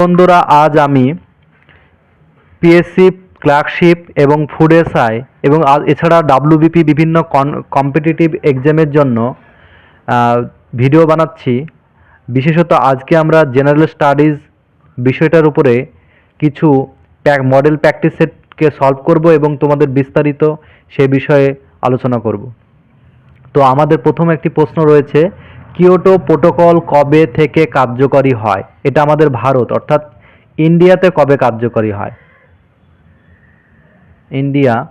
বন্ধুরা, আজ আমি পিএসসি ক্লার্কশিপ এবং ফুড এসআই এবং এছাড়া ডাব্লিউবিপি বিভিন্ন কম্পিটিটিভ এক্সামের জন্য ভিডিও বানাচ্ছি। বিশেষত আজকে আমরা জেনারেল স্টাডিজ বিষয়টার উপরে কিছু প্যাক মডেল প্র্যাকটিস সেটকে সলভ করব এবং তোমাদের বিস্তারিত সে বিষয়ে আলোচনা করব। তো আমাদের প্রথম একটি প্রশ্ন রয়েছে কিয়োটো প্রোটোকল কবে থেকে কার্যকরী হয়? এটা আমাদের ভারত, অর্থাৎ ইন্ডিয়াতে কবে কার্যকরী হয়? ইন্ডিয়া,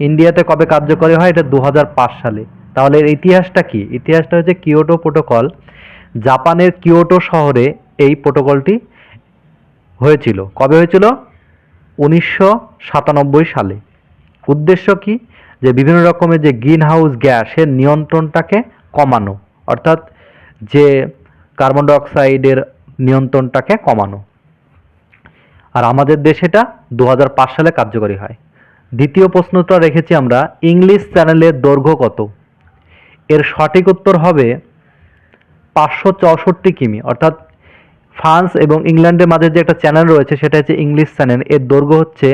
ইন্ডিয়াতে কবে কার্যকরী হয়? এটা দু হাজার পাঁচ সালে। তাহলে এর ইতিহাসটা কি? ইতিহাসটা হচ্ছে কিয়োটো প্রোটোকল। জাপানের কিয়োটো শহরে এই প্রোটোকলটি হয়েছিল। কবে হয়েছিল? উনিশশো সাতানব্বই সালে। উদ্দেশ্য কি? যে বিভিন্ন রকমের যে গ্রিন হাউস গ্যাসের নিয়ন্ত্রণটাকে কমানো, অর্থাৎ যে কার্বন ডাইঅক্সাইডের নিয়ন্ত্রণটাকে কমানো। আর আমাদের দেশে এটা দু হাজার পাঁচ সালে কার্যকরী হয়। দ্বিতীয় প্রশ্নটা রেখেছি আমরা, ইংলিশ চ্যানেলের দৈর্ঘ্য কত? এর সঠিক উত্তর হবে পাঁচশো চৌষট্টি কিমি, অর্থাৎ ফ্রান্স এবং ইংল্যান্ডের মাঝে যে একটা চ্যানেল রয়েছে, সেটা হচ্ছে ইংলিশ চ্যানেল। এর দৈর্ঘ্য হচ্ছে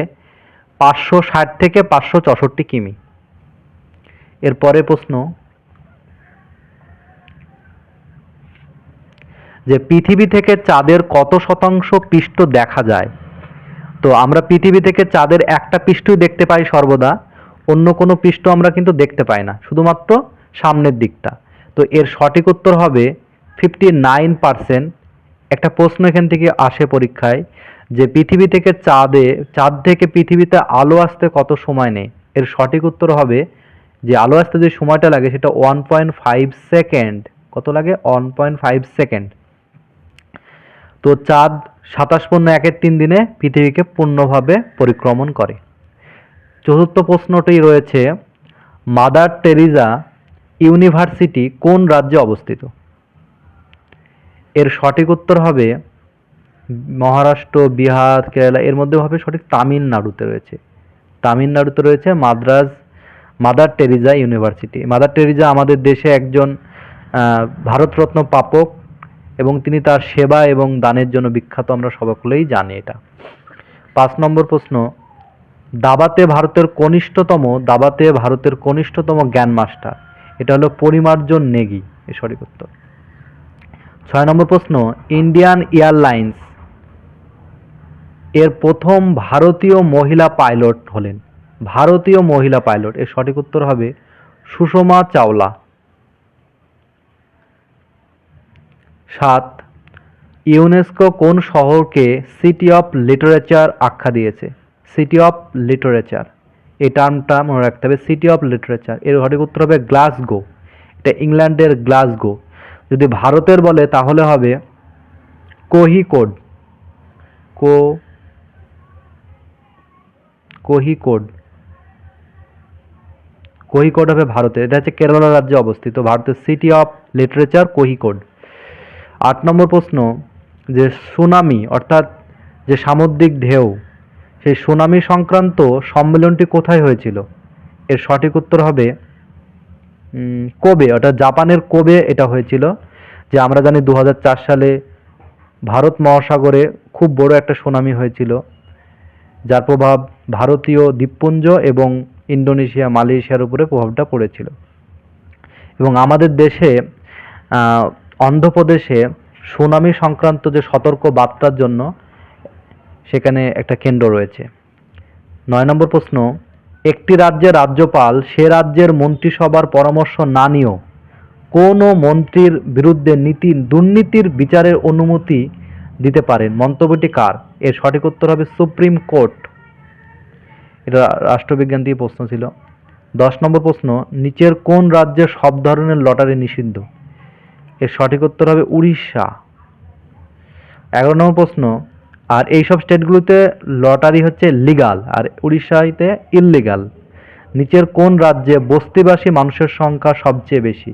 পাঁচশো ষাট থেকে পাঁচশো চৌষট্টি কিমি। এর পরের প্রশ্ন যে পৃথিবী থেকে চাঁদের কত শতাংশ পৃষ্ঠ দেখা যায়। তো আমরা পৃথিবী থেকে চাঁদের একটা পৃষ্ঠই দেখতে পাই সর্বদা, অন্য কোনো পৃষ্ঠ আমরা কিন্তু দেখতে পাই না, শুধুমাত্র সামনের দিকটা। তো এর সঠিক উত্তর হবে ফিফটি নাইন পারসেন্ট। একটা প্রশ্ন এখান থেকে আসে পরীক্ষায় যে পৃথিবী থেকে চাঁদে, চাঁদ থেকে পৃথিবীতে আলো আসতে কত সময় নেই এর সঠিক উত্তর হবে যে আলো আসতে যে সময়টা লাগে সেটা ওয়ান পয়েন্ট ফাইভ সেকেন্ড কত লাগে? ওয়ান পয়েন্ট ফাইভ সেকেন্ড তো চাঁদ সাতাশ পূর্ণ একের তিন দিনে পৃথিবীকে পূর্ণভাবে পরিক্রমণ করে। চতুর্থ প্রশ্নটি রয়েছে, মাদার টেরিজা ইউনিভার্সিটি কোন রাজ্যে অবস্থিত? এর সঠিক উত্তর হবে মহারাষ্ট্র, বিহার, কেরালা, এর মধ্যে হবে সঠিক তামিলনাড়ুতে রয়েছে। তামিলনাড়ুতে রয়েছে Madras, Mother Teresa university. Mother Teresa আমাদের দেশে একজন ভারতরত্ন প্রাপক এবং তিনি তার সেবা এবং দানের জন্য বিখ্যাত, আমরা সকলেই জানি এটা। পাঁচ নম্বর প্রশ্ন, দাবাতে ভারতের কনিষ্ঠতম, দাবাতে ভারতের কনিষ্ঠতম জ্ঞান মাস্টার, এটা হলো পরিমার্জন নেগি, এ সঠিক উত্তর। ছয় নম্বর প্রশ্ন, ইন্ডিয়ান এয়ারলাইন্স এর প্রথম ভারতীয় মহিলা পাইলট হলেন। ভারতীয় মহিলা পাইলট, এর সঠিক উত্তর হবে সুষমা চাওলা। সাত, ইউনেস্কো কোন শহরকে সিটি অফ লিটারেচার আখ্যা দিয়েছে? সিটি অফ লিটারেচার এই টার্মটা মনে রাখতে হবে সিটি অফ লিটারেচার এর সঠিক উত্তর হবে গ্লাসগো এটা ইংল্যান্ডের গ্লাসগো যদি ভারতের বলে, তাহলে হবে কোহিকোড কো কোহিকোড কোহিকোড হবে ভারতের। এটা হচ্ছে কেরালা রাজ্যে অবস্থিত। ভারতের সিটি অফ লিটারেচার কোহিকোড আট নম্বর প্রশ্ন, যে সুনামি, অর্থাৎ যে সামুদ্রিক ঢেউ, সেই সুনামি সংক্রান্ত সম্মেলনটি কোথায় হয়েছিল? এর সঠিক উত্তর হবে কোবে, অর্থাৎ জাপানের কোবে এটা হয়েছিল, যে আমরা জানি দু হাজার চার সালে ভারত মহাসাগরে খুব বড় একটা সুনামি হয়েছিল। যার প্রভাব ভারতীয় দ্বীপপুঞ্জ এবং ইন্দোনেশিয়া, মালয়েশিয়ার উপরে প্রভাবটা পড়েছিল। এবং আমাদের দেশে অন্ধ্রপ্রদেশে সুনামি সংক্রান্ত যে সতর্ক বার্তার জন্য সেখানে একটা কেন্দ্র রয়েছে। নয় নম্বর প্রশ্ন, একটি রাজ্যের রাজ্যপাল সে রাজ্যের মন্ত্রিসভার পরামর্শ না নিয়েও কোনো মন্ত্রীর বিরুদ্ধে নীতি, দুর্নীতির বিচারের অনুমতি দিতে পারেন। মন্তব্যটি কার? এর সঠিক উত্তর হবে সুপ্রিম কোর্ট। এটা রাষ্ট্রবিজ্ঞান দিয়ে প্রশ্ন ছিল। দশ নম্বর প্রশ্ন, নিচের কোন রাজ্যে সব ধরনের লটারি নিষিদ্ধ? এর সঠিক উত্তর হবে উড়িষ্যা। এগারো নম্বর প্রশ্ন, আর এইসব স্টেটগুলোতে লটারি হচ্ছে লিগাল আর উড়িষ্যাতে ইললিগাল নিচের কোন রাজ্যে বস্তিবাসী মানুষের সংখ্যা সবচেয়ে বেশি?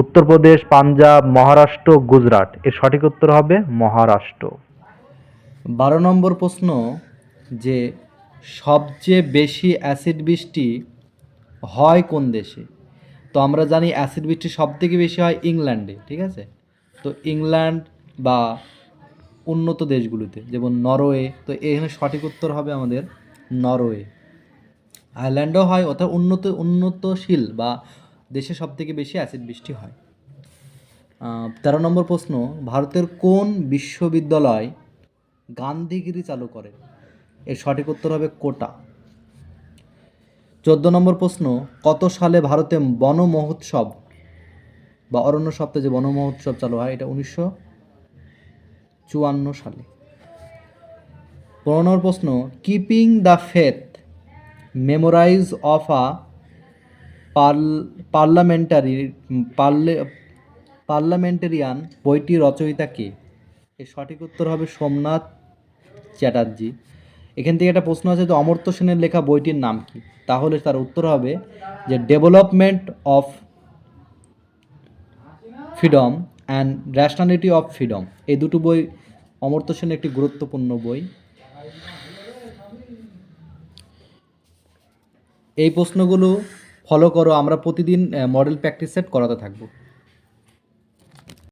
উত্তরপ্রদেশ, পাঞ্জাব, মহারাষ্ট্র, গুজরাট। এর সঠিক উত্তর হবে মহারাষ্ট্র। বারো নম্বর প্রশ্ন, যে সবচেয়ে বেশি অ্যাসিড বৃষ্টি হয় কোন দেশে? তো আমরা জানি অ্যাসিড বৃষ্টি সব থেকে বেশি হয় ইংল্যান্ডে, ঠিক আছে? তো ইংল্যান্ড বা উন্নত দেশগুলোতে, যেমন নরওয়ে, তো এখানে সঠিক উত্তর হবে আমাদের নরওয়ে। আয়ারল্যান্ডও হয়, অর্থাৎ উন্নত, উন্নতশীল বা দেশে সব থেকে বেশি অ্যাসিড বৃষ্টি হয়। তেরো নম্বর প্রশ্ন, ভারতের কোন বিশ্ববিদ্যালয় গান্ধীগিরি চালু করে? এর সঠিক উত্তর হবে কোটা। চোদ্দ নম্বর প্রশ্ন, কত সালে ভারতে বন মহোৎসব? বা অরণ্য সপ্তাহে যে বন মহোৎসব চালু হয়, এটা উনিশশো চুয়ান্ন সালে। পনেরো প্রশ্ন keeping the faith memoirs of a parliamentary parlia parliamentarian বইটি রচয়িতা কে? এর সঠিক উত্তর হবে সোমনাথ চ্যাটার্জি। এখান থেকে একটা প্রশ্ন আছে যে অমর্ত্য সেনের লেখা বইটির নাম কি? তাহলে তার উত্তর হবে যে development of freedom and rationality of freedom এই দুটো বই অমর্ত্য সেন একটি গুরুত্বপূর্ণ বই। এই প্রশ্নগুলো ফলো করো, আমরা প্রতিদিন মডেল প্র্যাকটিস সেট করাতে থাকব।